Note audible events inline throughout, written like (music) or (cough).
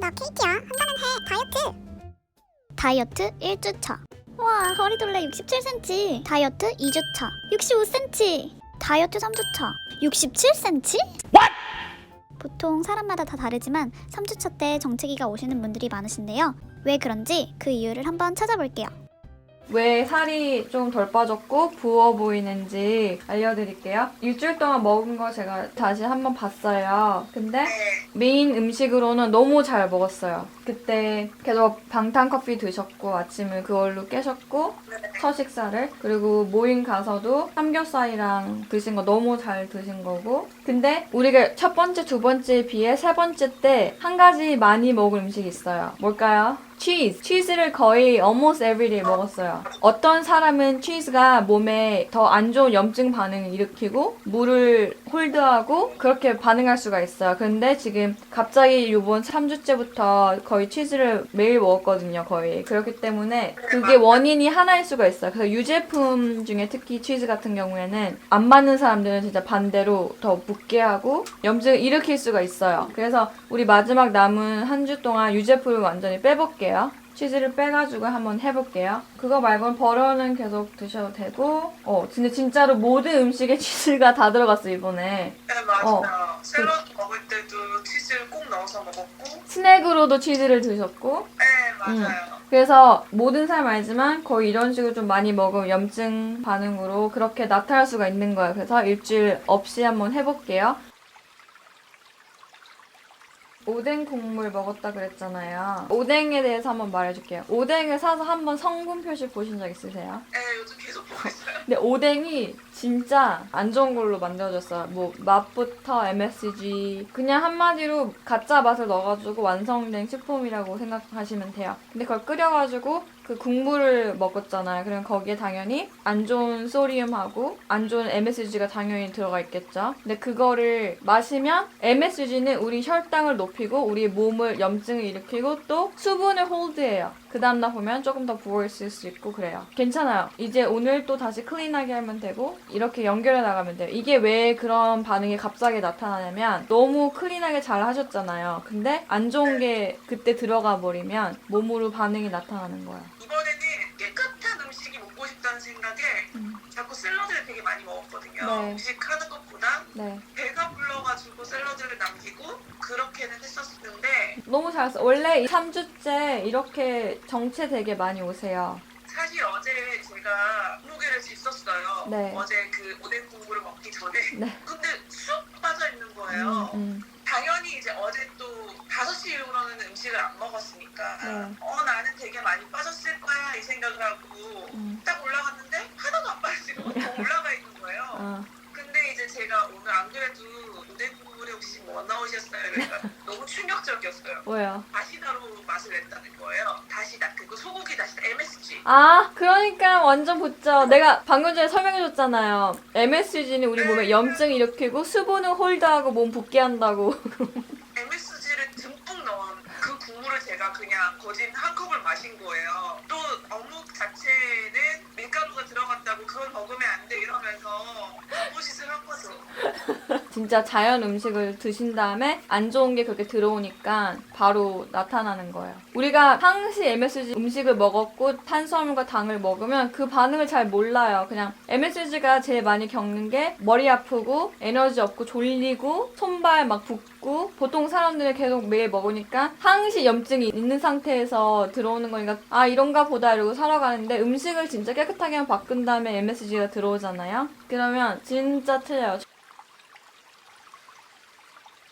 나 케이크야. 한다면 해. 다이어트. 다이어트 1주차. 와, 허리둘레 67cm. 다이어트 2주차. 65cm. 다이어트 3주차. 67cm? 보통 사람마다 다 다르지만 3주차 때 정체기가 오시는 분들이 많으신데요. 왜 그런지 그 이유를 한번 찾아볼게요. 왜 살이 좀 덜 빠졌고 부어 보이는지 알려드릴게요. 일주일 동안 먹은 거 제가 다시 한번 봤어요. 근데 메인 음식으로는 너무 잘 먹었어요. 그때 계속 방탄 커피 드셨고 아침을 그걸로 깨셨고 첫 식사를 그리고 모임 가서도 삼겹살이랑 드신 거 너무 잘 드신 거고 근데 우리가 첫 번째 두 번째에 비해 세 번째 때 한 가지 많이 먹은 음식이 있어요. 뭘까요? 치즈. 치즈를 거의 almost everyday 먹었어요. 어떤 사람은 치즈가 몸에 더 안 좋은 염증 반응을 일으키고 물을 홀드하고 그렇게 반응할 수가 있어요. 근데 지금 갑자기 요번 3주째부터 거의 치즈를 매일 먹었거든요. 거의. 그렇기 때문에 그게 원인이 하나일 수가 있어요. 그래서 유제품 중에 특히 치즈 같은 경우에는 안 맞는 사람들은 진짜 반대로 더 붓게 하고 염증을 일으킬 수가 있어요. 그래서 우리 마지막 남은 한 주 동안 유제품을 완전히 빼 볼게요. 치즈를 빼가지고 한번 해볼게요. 그거 말고는 버터는 계속 드셔도 되고, 어, 근데 진짜로 모든 음식에 (laughs) 치즈가 다 들어갔어, 이번에. 네 맞아요. 어. 샐러드 먹을 때도 치즈를 꼭 넣어서 먹었고, 스낵으로도 치즈를 드셨고, 네 맞아요. 그래서 모든 사람 알지만 거의 이런 식으로 좀 많이 먹으면 염증 반응으로 그렇게 나타날 수가 있는 거예요. 그래서 일주일 없이 한번 해볼게요. 오뎅 국물 먹었다 그랬잖아요. 오뎅에 대해서 한번 말해줄게요. 오뎅을 사서 한번 성분 표시 보신 적 있으세요? 네 요즘 계속 보고 있어요. 근데 오뎅이 진짜 안 좋은 걸로 만들어졌어요. 뭐 맛부터 MSG 그냥 한마디로 가짜 맛을 넣어가지고 완성된 식품이라고 생각하시면 돼요. 근데 그걸 끓여가지고 그 국물을 먹었잖아요. 그럼 거기에 당연히 안 좋은 소리움하고 안 좋은 MSG가 당연히 들어가 있겠죠. 근데 그거를 마시면 MSG는 우리 혈당을 높이고 우리 몸을 염증을 일으키고 또 수분을 홀드해요. 그 다음날 보면 조금 더 부어 있을 수 있고 그래요. 괜찮아요. 이제 오늘 또 다시 클린하게 하면 되고 이렇게 연결해 나가면 돼요. 이게 왜 그런 반응이 갑자기 나타나냐면 너무 클린하게 잘 하셨잖아요. 근데 안 좋은 게 그때 들어가 버리면 몸으로 반응이 나타나는 거예요. 이번에는 깨끗한 음식이 먹고 싶다는 생각에 음. 자꾸 샐러드를 되게 많이 먹었거든요. 네. 음식 하는 것보다 네. 불러가지고 샐러드를 남기고 그렇게는 했었는데 너무 잘했어. 원래 3주째 이렇게 정체 되게 많이 오세요. 사실 어제 제가 무게를 쟀었어요. 네. 어제 그 오뎅 국물을 먹기 전에. 네. (laughs) 근데 쑥 빠져 있는 거예요. 음, 당연히 이제 어제 또 5시 이후로는 음식을 안 먹었으니까 네. 어 나는 되게 많이 빠졌을 거야 이 생각을 하고 음. 딱 올라갔는데 하나도 안 빠지고 더 올라가 있는 거예요. 어. 근데 이제 제가 오늘 안 그래도 오뎅 국물에 혹시 뭐 나오셨어요? 그러니까 너무 충격적이었어요. 뭐야? 다시다로 맛을 냈다는 거예요. 다시다 그거 소고기 다시다 MSG. 아, 그러니까 완전 붙죠. 내가 방금 전에 설명해줬잖아요. MSG는 우리 몸에 염증 일으키고 수분을 홀드하고 몸 붓게 한다고. MSG를 듬뿍 넣은 그 국물을 제가 그냥 거진 한 컵을 마신 거예요. 또 어묵 자체는 밀가루가 들어갔다고 그걸 먹으면 안 돼 이러면서 뽀짓을 한 거죠. (laughs) 진짜 자연 음식을 드신 다음에 안 좋은 게 그렇게 들어오니까 바로 나타나는 거예요. 우리가 항시 MSG 음식을 먹었고 탄수화물과 당을 먹으면 그 반응을 잘 몰라요. 그냥 MSG가 제일 많이 겪는 게 머리 아프고 에너지 없고 졸리고 손발 막 붓고 보통 사람들이 계속 매일 먹으니까 항시 염증이 있는 상태에서 들어오는 거니까 아 이런가 보다 이러고 살아가는데 음식을 진짜 깨끗하게만 바꾼 다음에 MSG가 들어오잖아요. 그러면 진짜 틀려요.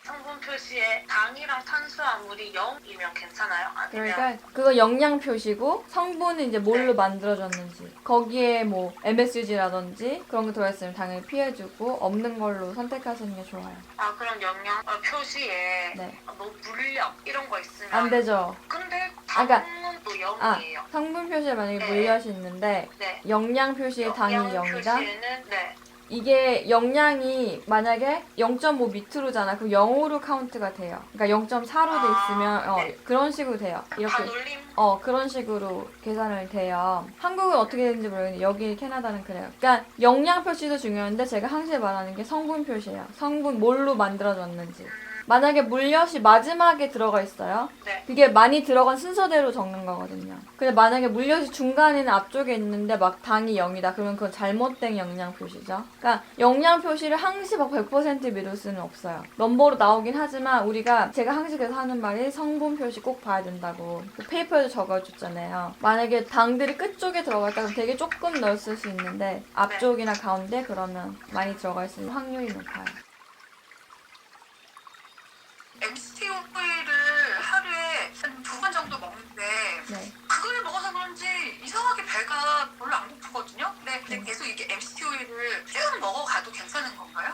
성분 표시에 당이랑 탄수화물이 0이면 괜찮아요? 아니면 그러니까 그거 영양 표시고 성분은 이제 뭘로 네. 만들어졌는지 거기에 뭐 MSG라든지 그런 거 들어있으면 당연히 피해주고 없는 걸로 선택하시는 게 좋아요. 아 그럼 영양 어, 표시에 네. 아, 뭐 물력 이런 거 있으면 안 되죠. 근데 아, 그러니까- 당은 또 0이에요. 아 성분 표시에 만약에 네. 물엿이 있는데 네. 영양 표시에 당이 영양 0이다? 표시에는 네. 이게 영양이 만약에 0.5 밑으로잖아. 그럼 0으로 카운트가 돼요. 그러니까 0.4로 돼 있으면 어, 네. 그런 식으로 돼요. 이렇게 반올림 어 그런 식으로 계산을 돼요. 한국은 어떻게 되는지 모르겠는데 여기 캐나다는 그래요. 그러니까 영양 표시도 중요한데 제가 항상 말하는 게 성분 표시예요. 성분 뭘로 만들어졌는지. 만약에 물엿이 마지막에 들어가 있어요. 네. 그게 많이 들어간 순서대로 적는 거거든요. 근데 만약에 물엿이 중간에는 앞쪽에 있는데 막 당이 0이다. 그러면 그건 잘못된 영양 표시죠. 그러니까 영양 표시를 항시 막 100% 믿을 수는 없어요. 넘버로 나오긴 하지만 우리가 제가 그래서 하는 말이 성분 표시 꼭 봐야 된다고 그 페이퍼에도 적어줬잖아요. 만약에 당들이 끝쪽에 들어가 있다 그럼 되게 조금 넣었을 수 있는데 앞쪽이나 가운데 그러면 많이 들어가 있을 확률이 높아요. Thanks.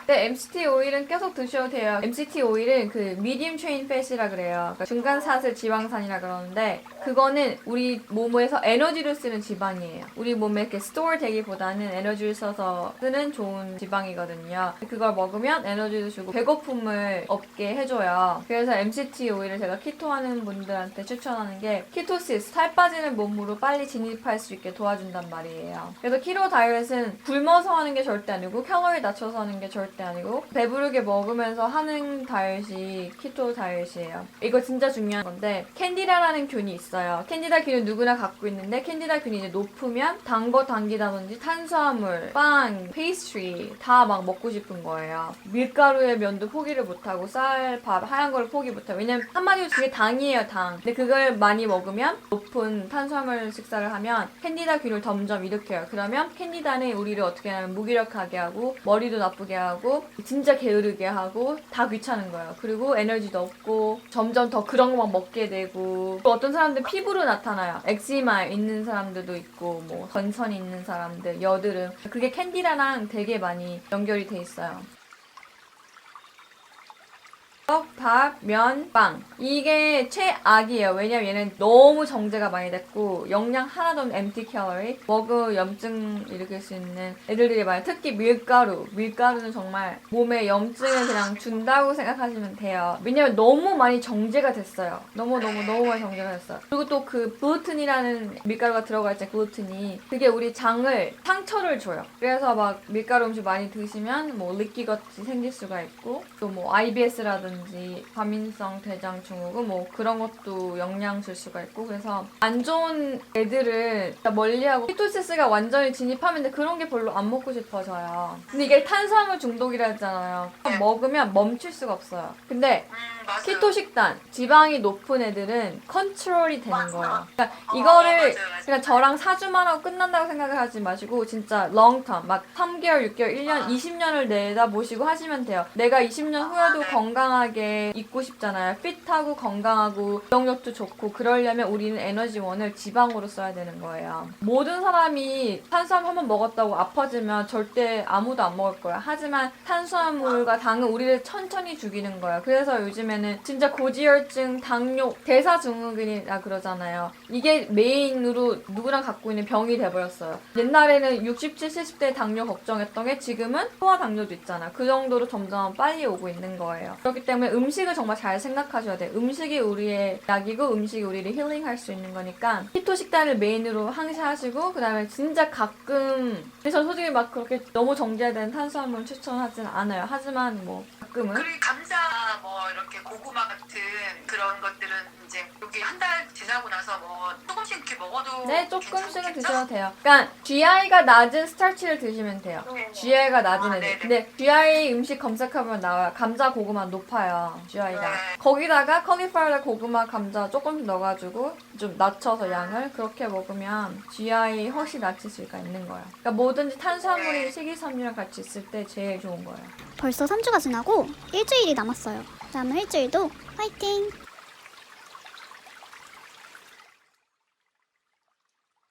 건가요? 네, MCT 오일은 계속 드셔도 돼요. MCT 오일은 그 medium chain fat이라 그래요. 그러니까 중간 사슬 지방산이라 그러는데 그거는 우리 몸에서 에너지를 쓰는 지방이에요. 우리 몸에 이렇게 스토어 되기보다는 에너지를 써서 쓰는 좋은 지방이거든요. 그걸 먹으면 에너지도 주고 배고픔을 없게 해줘요. 그래서 MCT 오일을 제가 키토 하는 분들한테 추천하는 게 키토시스, 살 빠지는 몸으로 빨리 진입할 수 있게 도와준단 말이에요. 그래서 키로 다이어트는 굶어서 하는 게 절대 아니고 칼로리 낮춰서 하는 게 절대 아니고 배부르게 먹으면서 하는 다이어트이 키토 다이어트예요. 이거 진짜 중요한 건데 캔디다라는 균이 있어요. 캔디다 균은 누구나 갖고 있는데 캔디다 균이 이제 높으면 단 거 당기다든지 탄수화물, 빵, 페이스트리 다 막 먹고 싶은 거예요. 밀가루의 면도 포기를 못하고 쌀, 밥, 하얀 걸 포기 못하고 왜냐면 한마디로 그게 당이에요 당. 근데 그걸 많이 먹으면 높은 탄수화물 식사를 하면 캔디다 균을 점점 일으켜요. 그러면 캔디다는 우리를 어떻게 하냐면 무기력하게 하고 머리도 나쁘게 하고 진짜 게으르게 하고 다 귀찮은 거예요. 그리고 에너지도 없고 점점 더 그런 것만 먹게 되고 또 어떤 사람들 피부로 나타나요. 엑지마 있는 사람들도 있고 뭐 전선이 있는 사람들, 여드름 그게 캔디다랑 되게 많이 연결이 돼 있어요. 떡, 밥, 면, 빵. 이게 최악이에요. 왜냐면 얘는 너무 정제가 많이 됐고 영양 하나도 없는 MT 캘러리. 머그 염증 일으킬 수 있는 애들들이 많아요. 특히 밀가루. 밀가루는 정말 몸에 염증을 그냥 준다고 생각하시면 돼요. 왜냐면 너무 많이 정제가 됐어요. 너무 너무 너무 많이 정제가 됐어요. 그리고 또 그 글루텐이라는 밀가루가 들어가 있잖아요. 글루텐이. 그게 우리 장을 상처를 줘요. 그래서 막 밀가루 음식 많이 드시면 뭐 리끼 같이 생길 수가 있고 또 뭐 IBS라든지 과민성 대장 증후군 뭐 그런 것도 영향 줄 수가 있고 그래서 안 좋은 애들을 다 멀리하고 키토시스가 완전히 진입하면 그런 게 별로 안 먹고 싶어져요. 근데 이게 탄수화물 중독이라 했잖아요. 먹으면 멈출 수가 없어요. 근데 음. 키토 식단 지방이 높은 애들은 컨트롤이 되는. 거예요. 그러니까 어, 이거를. 그냥 저랑 4주만 하고 끝난다고 생각을 하지 마시고 진짜 롱텀 막 3개월, 6개월, 1년, 20년을 내다 보시고 하시면 돼요. 내가 20년 후에도 네. 건강하게 있고 싶잖아요. 핏하고 건강하고 기억력도 좋고 그러려면 우리는 에너지원을 지방으로 써야 되는 거예요. 모든 사람이 탄수화물 한번 먹었다고 아파지면 절대 아무도 안 먹을 거야. 하지만 탄수화물과 당은 우리를 천천히 죽이는 거야. 그래서 요즘에는 진짜 고지혈증, 당뇨, 대사증후군이라 그러잖아요. 이게 메인으로 누구랑 갖고 있는 병이 돼버렸어요. 옛날에는 60, 70대 당뇨 걱정했던 게 지금은 소아 당뇨도 있잖아. 그 정도로 점점 빨리 오고 있는 거예요. 그렇기 때문에 음식을 정말 잘 생각하셔야 돼요. 음식이 우리의 약이고 음식이 우리를 힐링할 수 있는 거니까 키토 식단을 메인으로 항시 하시고 그다음에 진짜 가끔 그래서 솔직히 막 그렇게 너무 정제된 탄수화물 추천하진 않아요. 하지만 뭐 가끔은 그리고 감자 뭐 이렇게 고구마 같은 그런 것들은 이제 여기 한 달 지나고 나서 뭐 조금씩 이렇게 먹어도 네, 조금씩은 괜찮겠죠? 드셔도 돼요. 그러니까 GI가 낮은 스타치를 드시면 돼요. 네. GI가 낮은 아, 애들. 네네. 근데 GI 음식 검색하면 나와요. 감자, 고구마 높아요. GI가. 네. 거기다가 커리파우더 고구마, 감자 조금 넣어가지고 좀 낮춰서 양을 그렇게 먹으면 GI 훨씬 낮출 수가 있는 거예요. 그러니까 뭐든지 탄수화물이 식이섬유랑 같이 있을 때 제일 좋은 거예요. 벌써 3주가 지나고 일주일이 남았어요. 남은 일주일도 화이팅!